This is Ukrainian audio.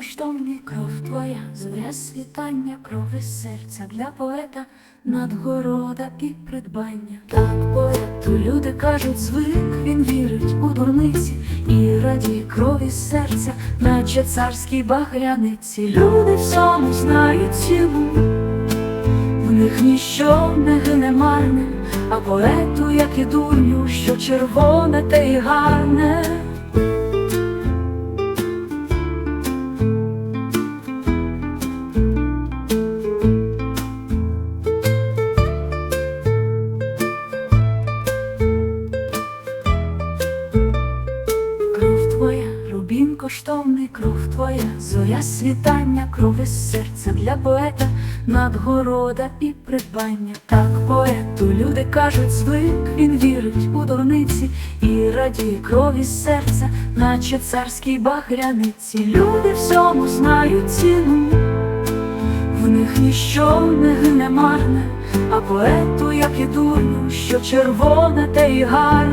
коштовний кров твоя, зоря світання, крови серця для поета, надгорода і придбання. Так поету люди кажуть, звик він вірить у дурниці і радіє крові серця, наче царській багряниці. Люди всьому знають ціну. В них ніщо не гине марне, а поету, як і дурню, що червоне те й гарне. Рубін коштовний, кров твоя, зоря світання, крови серця для поета, надгорода і придбання. Так поету люди кажуть, звик він вірить у дурниці і радіє крові серця, наче царській багряниці. Люди всьому знають ціну. В них ніщо не гине марне, а поету, як і дурню, що червоне те й гарне.